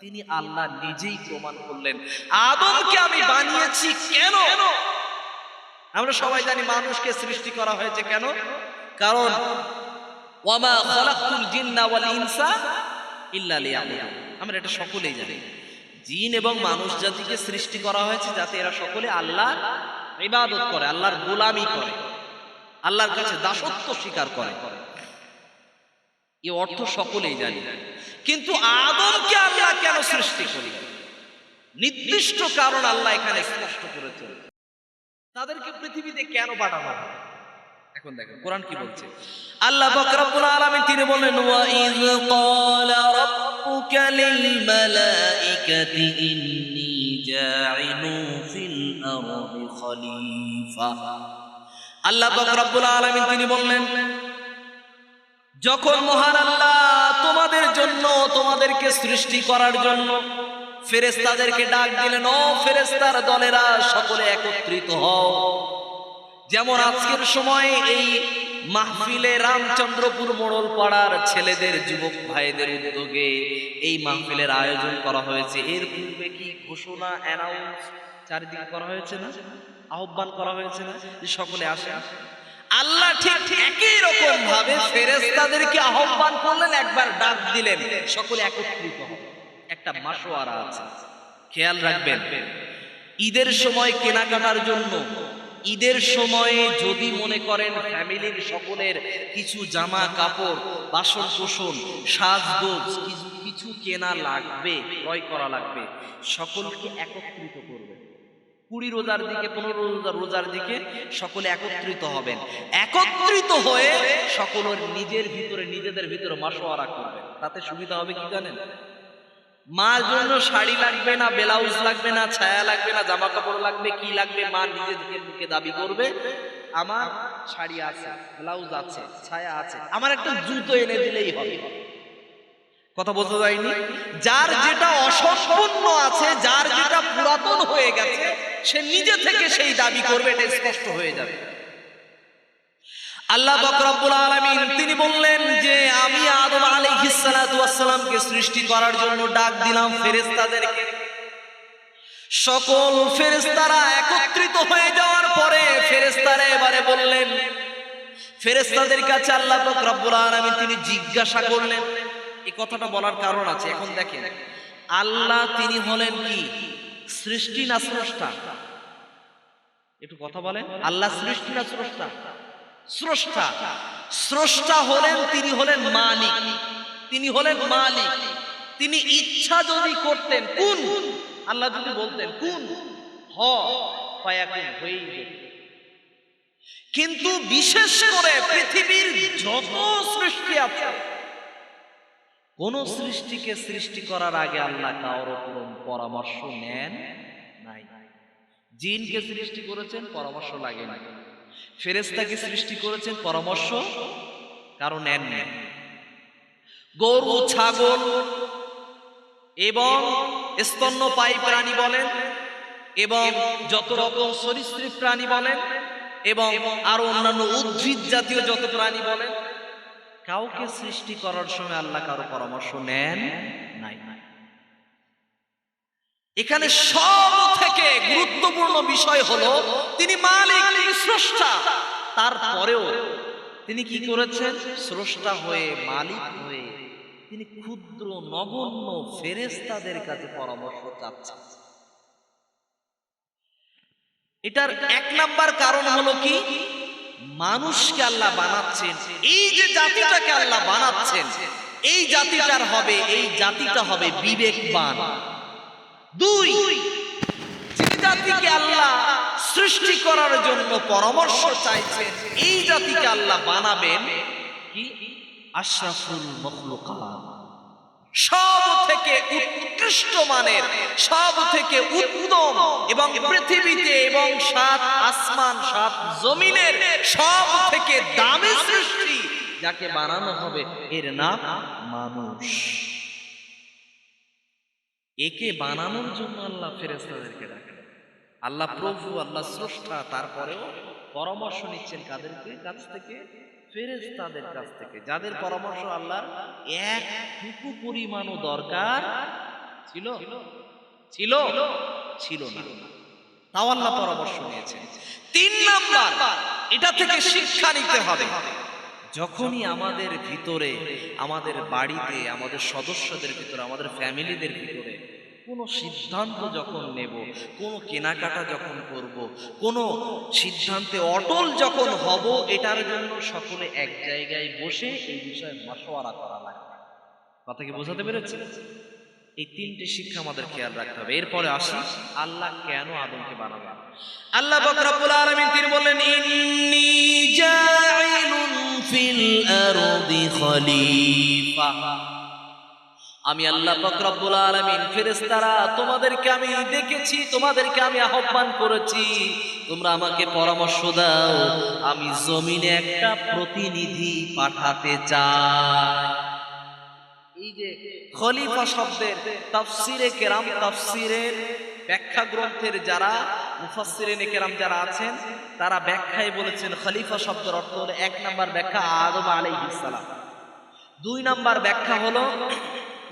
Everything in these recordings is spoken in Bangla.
তিনি আল্লাহ নিজেই প্রমাণ করলেন। আদমকে আমি বানিয়েছি কেন? আমরা সবাই জানি মানুষকে সৃষ্টি করা হয়েছে কেন? কারণ ওয়ামা খালাকতুল জিন্না ওয়াল ইনসা ইল্লা লিয়াবুদুন। আমরা এটা সকলেই জানি। জিন। এবং মানুষ জাতিকে সৃষ্টি করা হয়েছে যাতে এরা সকলে আল্লাহ ইবাদত করে আল্লাহর গোলামি করে আল্লাহর কাছে দাসত্ব স্বীকার করে। এই অর্থ সকলেই জানি। কিন্তু আদমকে আল্লাহ কেন সৃষ্টি করলেন? নির্দিষ্ট কারণ আল্লাহ এখানে স্পষ্ট করেছেন। তাদেরকে পৃথিবীতে কেন পাঠানো হয়? এখন দেখেন কোরআন কি বলছে? আল্লাহ পাক রব্বুল আলামিন তিনি বলেন ওয়া ইয ক্বালা রাব্বুকা লিল মালাইকাতি ইন্নী জাইলু ফিল আরদি খলিফা। আল্লাহ পাক রব্বুল আলামিন তিনি বললেন যখন মহান আল্লাহ তোমাদের জন্য, তোমাদেরকে সৃষ্টি করার জন্য ফেরেস্তাদেরকে ডাক দিলেন, ও ফেরেস্তার দলেরা, সকলে একত্রিত হও। যেমন আজকের সময়ে এই মাহফিলে রামচন্দ্রপুর মোড়ল পাড়ার ছেলেদের, যুবক ভাইদের উদ্যোগে এই মাহফিলের আয়োজন করা হয়েছে। এর পূর্বে কি ঘোষণা অ্যানাউন্স চারিদিকে করা হয়েছে না? আহ্বান করা হয়েছে না? সকলে আসে। আল্লাহ ঠিক একই রকম ভাবে ফেরেস্তাদেরকে আহ্বান করলেন, একবার ডাক দিলেন। সকলে একত্রিত একটা মাসোয়ারা আছে। খেয়াল রাখবেন, ঈদের সময় কেনাকাটার জন্য, ঈদের সময়ে যদি মনে করেন ফ্যামিলির সকলের কিছু জামা কাপড় বাসন কোসন সাজগোজ, কিছু কিছু কেনা লাগবে, ক্রয় করা লাগবে, সকলকে একত্রিত করবে কুড়ি রোজার দিকে, পনেরো রোজার দিকে সকলে একত্রিত হবেন। একত্রিত হয়ে সকলের নিজের ভিতরে, নিজেদের ভিতরে মাসোয়ারা করবে তাতে সুবিধা হবে কি জানেন? মার জন্য শাড়ি লাগবে না, ব্লাউজ লাগবে না, ছায়া লাগবে না জামা কাপড় লাগবে, কি লাগবে, মা নিজে থেকে মুখে দাবি করবে, আমার শাড়ি আছে, ব্লাউজ আছে, ছায়া আছে, আমার একটা জুতো এনে দিলেই হবে। কথা বোঝা যায়নি যার যেটা অসম্পূর্ণ আছে, যার যেটা পুরাতন হয়ে গেছে, সে নিজে থেকে সেই দাবি করবে, এটা স্পষ্ট হয়ে যাবে। আল্লাহ পাক রব্বুল আলামিন, তিনি বললেন যে, আমি আদম আলাইহিস সালাতু সৃষ্টি করার জন্য ডাক দিলাম ফেরেশতাদেরকে। সকল ফেরেশতারা একত্রিত হয়ে যাওয়ার পরে ফেরেশতারা এবারে বললেন, ফেরেশতাদের কাছে আল্লাহ পাক রব্বুল আলামিন তিনি জিজ্ঞাসা করলেন এই কথাটা বলার কারণ আছে, এখন দেখেন। আল্লাহ তিনি হলেন কি? সৃষ্টি না স্রষ্টা? একটু কথা বলেন। আল্লাহ সৃষ্টি না স্রষ্টা? স্রষ্টা। স্রষ্টা হলেন, তিনি হলেন মালিক। তিনি হলেন মালিক। তিনি ইচ্ছা যদি করতেন, কোন? আল্লাহ যদি বলতেন, কোন? হ কিন্তু বিশেষ করে পৃথিবীর যত সৃষ্টি আছে কোন সৃষ্টিকে সৃষ্টি করার আগে আল্লাহ কারোর পরামর্শ নেন নাই। জিনকে সৃষ্টি করেছেন, পরামর্শ লাগে না ফেরেস্তাকে সৃষ্টি করেছেন, পরামর্শ কারণ নেন নেন গরু, ছাগল এবং স্তন্যপায়ী প্রাণী বলেন এবং যত রকম সরীসৃপ প্রাণী বলেন এবং আরও অন্যান্য উদ্ভিদ জাতীয় যত প্রাণী বলেন কাউকে সৃষ্টি করার সময় আল্লাহ কারও পরামর্শ নেন নাই। এখানে সব থেকে গুরুত্বপূর্ণ বিষয় হলো, তিনি মালিক স্রষ্টা। তারপরেও তিনি কি করেছেন? স্রষ্টা হয়ে, মালিক হয়ে তিনি ক্ষুদ্র, নগণ্য ফেরেস্তাদের কাছে পরামর্শ চাচ্ছেন। এটার এক নাম্বার কারণ হলো কি? মানুষকে আল্লাহ বানাচ্ছেন। এই যে জাতিটাকে আল্লাহ বানাচ্ছেন, এই জাতিটার হবে, এই জাতিটা হবে বিবেকবান। দুই, যে জাতিকে আল্লাহ সৃষ্টি করার জন্য পরামর্শ চাইছেন, এই জাতিকে আল্লাহ বানাবেন কি? আশরাফুল মখলুকাত। সব উৎকৃষ্ট মানের, সব থেকে উত্তম এবং পৃথিবীতে এবং সাত আসমান, সাত জমিনের সব থেকে দামি সৃষ্টি যাকে বানানো হবে এর নাম মানুষ। একে বানানোর জন্য আল্লাহ ফেরেস্তাদেরকে ডাকেন। আল্লাহ প্রভু, আল্লাহ স্রষ্টা, তারপরেও পরামর্শ নিচ্ছেন কাদেরকে, কাছ থেকে? ফেরেস্তাদের কাছ থেকে, যাদের পরামর্শ আল্লাহর একটুকু পরিমাণও দরকার ছিল ছিল ছিল না। তাও আল্লাহ পরামর্শ নিয়েছেন। তিন নাম্বার, এটা থেকে শিক্ষা নিতে হবে। যখনই আমাদের ভিতরে, আমাদের বাড়িতে, আমাদের সদস্যদের ভিতরে, আমাদের ফ্যামিলিদের ভিতরে কোনো সিদ্ধান্ত যখন নেব, কোনো কেনাকাটা যখন করব, কোনো সিদ্ধান্তে অটল যখন হব, এটার জন্য সকলে এক জায়গায় বসে এই বিষয়ে মশওয়ারা করা লাগবে। কথা কি বোঝাতে পেরেছে এই তিনটি শিক্ষা আমাদের খেয়াল রাখতে হবে। এরপরে আসি, আল্লাহ কেন আদমকে বানাবেন আল্লাহ পাক রব্বুল আলামিন তিনি বললেন, ইন্নী জাইলুন ফিল আরদি খলিফা আমি আল্লাহ পাক রব্বুল আলামিন ফেরেশতারা, তোমাদেরকে আমি দেখেছি, তোমাদেরকে আমি আহ্বান করেছি। তোমরা আমাকে পরামর্শ দাও, আমি জমিনে একটা প্রতিনিধি পাঠাতে চাই। এই যে খলিফা শব্দের তাফসিরে কেরাম তাফসিরের ব্যাখ্যা গ্রন্থের যারা মুফাসসিরিনে কেরাম যারা আছেন, তারা ব্যাখ্যায় বলেছেন, খলিফা শব্দের অর্থ হলো এক নাম্বার ব্যাখ্যা আদম আলাইহিস সালাম। দুই নাম্বার ব্যাখ্যা হলো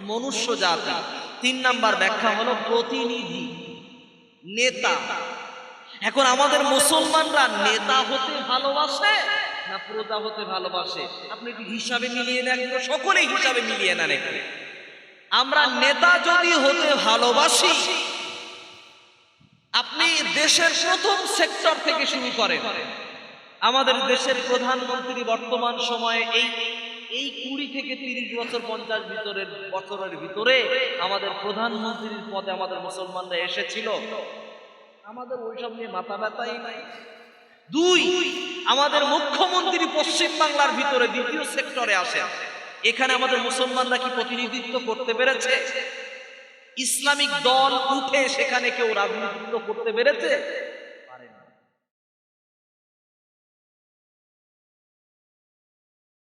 মনুষ্য জাতি। তিন নাম্বার ব্যাখ্যা হলো প্রতিনিধি, নেতা। এখন আমাদের মুসলমানরা নেতা হতে ভালোবাসে না প্রজা হতে ভালোবাসে? আপনি হিসাবে মিলিয়ে নেন তো সকলেই হিসাবে মিলিয়ে নেন একটু। আমরা নেতা যদি হতে ভালোবাসি, আপনি দেশের প্রথম সেক্টর থেকে শুরু করেন। আমাদের দেশের প্রধানমন্ত্রী বর্তমান সময়ে এই এই কুড়ি থেকে তিরিশ বছর পঞ্চাশ ভিতরের বছরের ভিতরে আমাদের প্রধানমন্ত্রীর পদে আমাদের মুসলমানরা এসেছিল। আমাদের ওইসব নিয়ে মাথা ব্যথাই নাই। দুই, আমাদের মুখ্যমন্ত্রী পশ্চিম বাংলার ভিতরে দ্বিতীয় সেক্টরে আসেন এখানে আমাদের মুসলমানরা কি প্রতিনিধিত্ব করতে পেরেছে? ইসলামিক দল উঠে সেখানে কেউ রাজনীতিত্ব করতে পেরেছে?